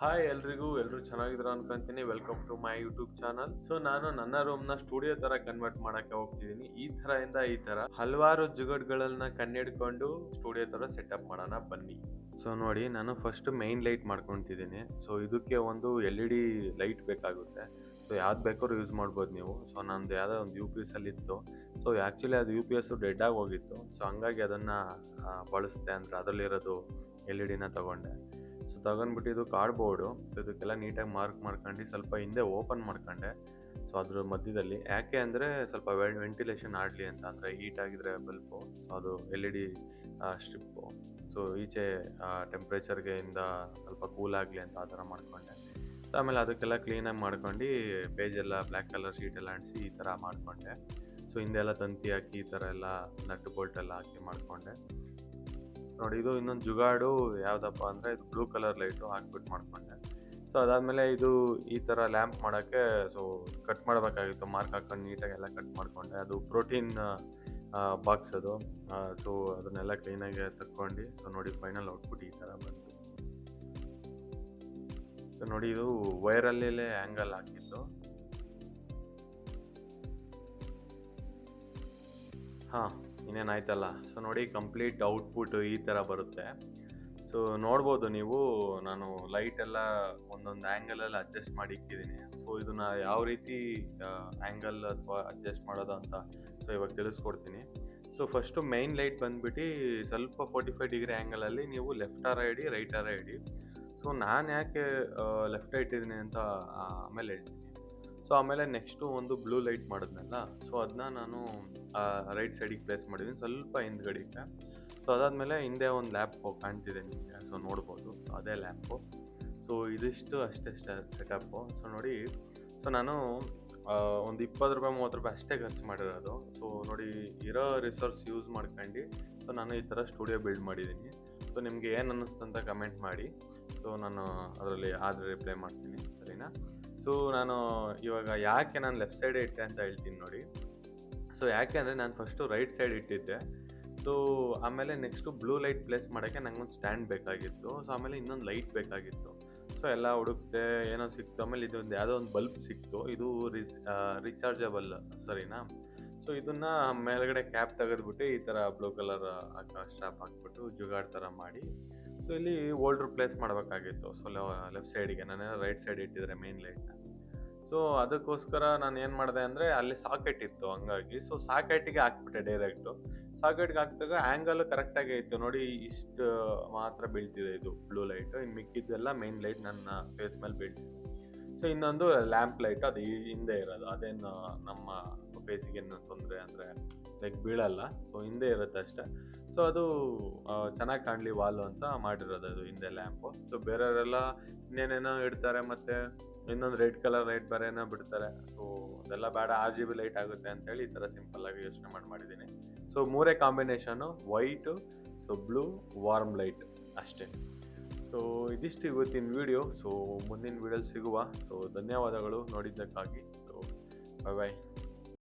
Hi ಎಲ್ರಿಗೂ ಎಲ್ಲರೂ ಚೆನ್ನಾಗಿದ್ರ ಅನ್ಕೊಂತೀನಿ. Welcome to my YouTube channel so ನಾನು ನನ್ನ ರೂಮ್ನ ಸ್ಟುಡಿಯೋ ತರ ಕನ್ವರ್ಟ್ ಮಾಡಕ್ಕೆ ಹೋಗ್ತಿದ್ದೀನಿ. ಈ ತರ ಇಂದ ಈ ತರ ಹಲವಾರು ಜುಗಡ್ಗಳನ್ನ ಕಣ್ಣಿಡ್ಕೊಂಡು ಸ್ಟುಡಿಯೋ ತರ ಸೆಟಪ್ ಮಾಡೋಣ ಬನ್ನಿ. ಸೊ ನೋಡಿ, ನಾನು ಫಸ್ಟ್ ಮೈನ್ ಲೈಟ್ ಮಾಡ್ಕೊತಿದ್ದೀನಿ. ಸೊ ಇದಕ್ಕೆ ಒಂದು ಎಲ್ ಇ ಡಿ ಲೈಟ್ ಬೇಕಾಗುತ್ತೆ. ಸೊ ಯಾವ್ದು ಬೇಕಾದ್ರು ಯೂಸ್ ಮಾಡ್ಬೋದು ನೀವು. ಸೊ ನಂದು ಯಾವುದೋ ಒಂದು ಯು ಪಿ ಎಸ್ ಅಲ್ಲಿ ಇತ್ತು. ಸೊ ಆ್ಯಕ್ಚುಲಿ ಅದು ಯು ಪಿ ಎಸ್ ಡೆಡ್ ಆಗಿ ಹೋಗಿತ್ತು. ಸೊ ಹಂಗಾಗಿ ಅದನ್ನು ಬಳಸ್ತೆ ಅಂದರೆ ಅದರಲ್ಲಿರೋದು ಎಲ್ ಇ ಡಿನ ತಗೊಂಡೆ. ಸೊ ತಗೊಂಡ್ಬಿಟ್ಟು ಇದು ಕಾರ್ಡ್ಬೋರ್ಡು ಸೊ ಇದಕ್ಕೆಲ್ಲ ನೀಟಾಗಿ ಮಾರ್ಕ್ ಮಾಡ್ಕೊಂಡು ಸ್ವಲ್ಪ ಹಿಂದೆ ಓಪನ್ ಮಾಡ್ಕೊಂಡೆ. ಸೊ ಅದ್ರ ಮಧ್ಯದಲ್ಲಿ ಯಾಕೆ ಅಂದರೆ ಸ್ವಲ್ಪ ವೆಂಟಿಲೇಷನ್ ಆಡಲಿ ಅಂತ ಅಂದರೆ ಹೀಟ್ ಆಗಿದ್ರೆ ಬಲ್ಪು ಸೊ ಅದು L E D strip so ಈಚೆ ಟೆಂಪ್ರೇಚರ್ಗೆ ಇಂದ ಸ್ವಲ್ಪ ಕೂಲ್ ಆಗಲಿ ಅಂತ ಆ ಥರ ಮಾಡ್ಕೊಂಡೆ. ಆಮೇಲೆ ಅದಕ್ಕೆಲ್ಲ ಕ್ಲೀನಾಗಿ ಮಾಡ್ಕೊಂಡು ಪೇಜ್ ಎಲ್ಲ ಬ್ಲ್ಯಾಕ್ ಕಲರ್ ಶೀಟ್ ಎಲ್ಲ ಅಂಟಿಸಿ ಈ ಥರ ಮಾಡಿಕೊಂಡೆ. ಸೊ ಹಿಂದೆಲ್ಲ ತಂತಿ ಹಾಕಿ ಈ ಥರ ಎಲ್ಲ ನಟ್ಟು ಬೋಲ್ಟ್ ಎಲ್ಲ ಹಾಕಿ ಮಾಡಿಕೊಂಡೆ. ನೋಡಿ, ಇದು ಇನ್ನೊಂದು ಜುಗಾಡು, ಯಾವುದಪ್ಪ ಅಂದರೆ ಇದು ಬ್ಲೂ ಕಲರ್ ಲೈಟು ಹಾಕ್ಬಿಟ್ಟು ಮಾಡ್ಕೊಂಡೆ. ಸೊ ಅದಾದಮೇಲೆ ಇದು ಈ ಥರ ಲ್ಯಾಂಪ್ ಮಾಡೋಕ್ಕೆ ಸೊ ಕಟ್ ಮಾಡಬೇಕಾಗಿತ್ತು ಮಾರ್ಕ್ ಹಾಕೊಂಡು ನೀಟಾಗಿ ಎಲ್ಲ ಕಟ್ ಮಾಡಿಕೊಂಡೆ. ಅದು ಪ್ರೋಟೀನ್ ಬಾಕ್ಸ್ ಅದು. ಸೊ ಅದನ್ನೆಲ್ಲ ಕ್ಲೀನಾಗಿ ತಕ್ಕೊಂಡು. ಸೊ ನೋಡಿ ಫೈನಲ್ ಔಟ್ಪುಟ್ ಈ ಥರ ಬಂತು. ಸೊ ನೋಡಿ, ಇದು ವೈರಲ್ಲೇ ಆ್ಯಂಗಲ್ ಹಾಕಿತ್ತು ಹಾಂ. ಇನ್ನೇನಾಯ್ತಲ್ಲ? ಸೊ ನೋಡಿ ಕಂಪ್ಲೀಟ್ ಔಟ್ಪುಟ್ ಈ ಥರ ಬರುತ್ತೆ. ಸೊ ನೋಡ್ಬೋದು ನೀವು, ನಾನು ಲೈಟ್ ಎಲ್ಲ ಒಂದೊಂದು ಆ್ಯಂಗಲಲ್ಲಿ ಅಡ್ಜಸ್ಟ್ ಮಾಡಿ ಇಕ್ಕಿದ್ದೀನಿ ಸೊ ಇದನ್ನ ಯಾವ ರೀತಿ ಆ್ಯಂಗಲ್ ಅಥವಾ ಅಡ್ಜಸ್ಟ್ ಮಾಡೋದು ಅಂತ ಸೊ ಇವಾಗ ತಿಳಿಸ್ಕೊಡ್ತೀನಿ. ಸೊ ಫಸ್ಟು ಮೈನ್ ಲೈಟ್ ಬಂದ್ಬಿಟ್ಟು ಸ್ವಲ್ಪ ಫೋರ್ಟಿ ಫೈವ್ ಡಿಗ್ರಿ ಆ್ಯಂಗಲಲ್ಲಿ ನೀವು ಲೆಫ್ಟ್ ಆರ ಇಡಿ ರೈಟ್ ಆರ ಇಡಿ. ಸೊ ನಾನು ಯಾಕೆ ಲೆಫ್ಟ್ ಇಟ್ಟಿದ್ದೀನಿ ಅಂತ ಆಮೇಲೆ ಹೇಳ್ತೀನಿ. ಸೊ ಆಮೇಲೆ ನೆಕ್ಸ್ಟು ಒಂದು ಬ್ಲೂ ಲೈಟ್ ಮಾಡಿದ್ನಲ್ಲ, ಸೊ ಅದನ್ನ ನಾನು ರೈಟ್ ಸೈಡಿಗೆ ಪ್ಲೇಸ್ ಮಾಡಿದ್ದೀನಿ ಸ್ವಲ್ಪ ಹಿಂದ್ಗಡೆಗೆ ಸೊ ಅದಾದಮೇಲೆ ಹಿಂದೆ ಒಂದು ಲ್ಯಾಪ್ ಕಾಣ್ತಿದೆ ನಿಮಗೆ, ಸೊ ನೋಡ್ಬೋದು. ಅದೇ ಲ್ಯಾಪು. ಸೊ ಇದಿಷ್ಟು ಅಷ್ಟೇ ಸೆಟಪ್ಪು. ಸೊ ನೋಡಿ, ಸೊ ನಾನು ಒಂದು ಇಪ್ಪತ್ತು ರೂಪಾಯಿ, ಮೂವತ್ತು ರೂಪಾಯಿ ಅಷ್ಟೇ ಖರ್ಚು ಮಾಡಿರೋದು. ಸೊ ನೋಡಿ, ಇರೋ ರಿಸೋರ್ಸ್ ಯೂಸ್ ಮಾಡ್ಕೊಂಡು, ಸೊ ನಾನು ಈ ಥರ ಸ್ಟುಡಿಯೋ ಬಿಲ್ಡ್ ಮಾಡಿದ್ದೀನಿ. ಸೊ ನಿಮಗೆ ಏನು ಅನ್ನಿಸ್ತು ಅಂತ ಕಮೆಂಟ್ ಮಾಡಿ. ಸೊ ನಾನು ಅದರಲ್ಲಿ ಆದರೆ ರಿಪ್ಲೈ ಮಾಡ್ತೀನಿ, ಸರಿನಾ? ಸೊ ನಾನು ಇವಾಗ ಯಾಕೆ ನಾನು ಲೆಫ್ಟ್ ಸೈಡ್ ಇಟ್ಟೆ ಅಂತ ಹೇಳ್ತೀನಿ ನೋಡಿ. ಸೊ ಯಾಕೆ ಅಂದರೆ ನಾನು ಫಸ್ಟು ರೈಟ್ ಸೈಡ್ ಇಟ್ಟಿದ್ದೆ. ಸೊ ಆಮೇಲೆ ನೆಕ್ಸ್ಟು ಬ್ಲೂ ಲೈಟ್ ಪ್ಲೇಸ್ ಮಾಡೋಕ್ಕೆ ನನಗೊಂದು ಸ್ಟ್ಯಾಂಡ್ ಬೇಕಾಗಿತ್ತು. ಸೊ ಆಮೇಲೆ ಇನ್ನೊಂದು ಲೈಟ್ ಬೇಕಾಗಿತ್ತು. ಸೊ ಎಲ್ಲ ಹುಡುಕ್ತೆ ಏನೋ ಸಿಕ್ತು. ಆಮೇಲೆ ಇದೊಂದು ಯಾವುದೋ ಒಂದು ಬಲ್ಬ್ ಸಿಕ್ತು. ಇದು ರಿಸ್ ರಿಚಾರ್ಜಬಲ್ ಸರಿನಾ ಸೊ ಇದನ್ನು ಮೇಲ್ಗಡೆ ಕ್ಯಾಪ್ ತೆಗೆದ್ಬಿಟ್ಟು ಈ ಥರ ಬ್ಲೂ ಕಲರ್ ಸ್ಟ್ರಾಪ್ ಹಾಕ್ಬಿಟ್ಟು ಜುಗಾಡ್ ಥರ ಮಾಡಿ ಇಲ್ಲಿ ಓಲ್ಡ್ ಪ್ಲೇಸ್ ಮಾಡಬೇಕಾಗಿತ್ತು. ಸೊ ಲೆಫ್ಟ್ ಸೈಡಿಗೆ ನಾನು ರೈಟ್ ಸೈಡ್ ಇಟ್ಟಿದ್ರೆ ಮೇನ್ ಲೈಟ್ನ ಸೊ ಅದಕ್ಕೋಸ್ಕರ ನಾನು ಏನು ಮಾಡಿದೆ ಅಂದರೆ ಅಲ್ಲಿ ಸಾಕೆಟ್ ಇತ್ತು ಹಂಗಾಗಿ. ಸೊ ಸಾಕೆಟಿಗೆ ಹಾಕ್ಬಿಟ್ಟೆ ಡೈರೆಕ್ಟು ಸಾಕೆಟ್ಗೆ ಹಾಕಿದಾಗ ಆ್ಯಂಗಲ್ ಕರೆಕ್ಟಾಗಿ ಇತ್ತು. ನೋಡಿ, ಇಷ್ಟು ಮಾತ್ರ ಬೀಳ್ತಿದೆ ಇದು ಬ್ಲೂ ಲೈಟು ಇನ್ನು ಮಿಕ್ಕಿದ್ದೆಲ್ಲ ಮೇನ್ ಲೈಟ್ ನನ್ನ ಫೇಸ್ ಮೇಲೆ ಬೀಳ್ತಿದೆ. ಸೊ ಇನ್ನೊಂದು ಲ್ಯಾಂಪ್ ಲೈಟ್ ಅದು ಹಿಂದೆ ಇರೋದು. ಅದೇನು, ನಮ್ಮ ಫೇಸಿಗೆ ಏನು ತೊಂದರೆ ಅಂದರೆ ಲೈಕ್ ಬೀಳಲ್ಲ. ಸೊ ಹಿಂದೆ ಇರುತ್ತೆ ಅಷ್ಟೇ. ಸೊ ಅದು ಚೆನ್ನಾಗಿ ಕಾಣಲಿ ವಾಲು ಅಂತ ಮಾಡಿರೋದು ಅದು ಹಿಂದೆ ಲ್ಯಾಂಪು. ಸೊ ಬೇರೆಯವರೆಲ್ಲ ಇನ್ನೇನೇನೋ ಇಡ್ತಾರೆ ಮತ್ತು ಇನ್ನೊಂದು ರೆಡ್ ಕಲರ್ ಲೈಟ್ ಬೇರೆನೋ ಬಿಡ್ತಾರೆ. ಸೊ ಅದೆಲ್ಲ ಬೇಡ, ಆರ್ ಜಿ ಬಿ ಲೈಟ್ ಆಗುತ್ತೆ ಅಂತೇಳಿ ಈ ಥರ ಸಿಂಪಲ್ಲಾಗಿ ಯೋಚನೆ ಮಾಡಿ, ಮಾಡಿದ್ದೀನಿ. ಸೊ ಮೂರೇ combination white so blue, warm light ಅಷ್ಟೇ. ಸೊ ಇದಿಷ್ಟು ಇವತ್ತಿನ ವಿಡಿಯೋ. ಸೊ ಮುಂದಿನ ವಿಡಿಯೋಲಿ ಸಿಗುವ. ಸೊ ಧನ್ಯವಾದಗಳು ನೋಡಿದ್ದಕ್ಕಾಗಿ. ಸೊ ಬಾಯ್ ಬಾಯ್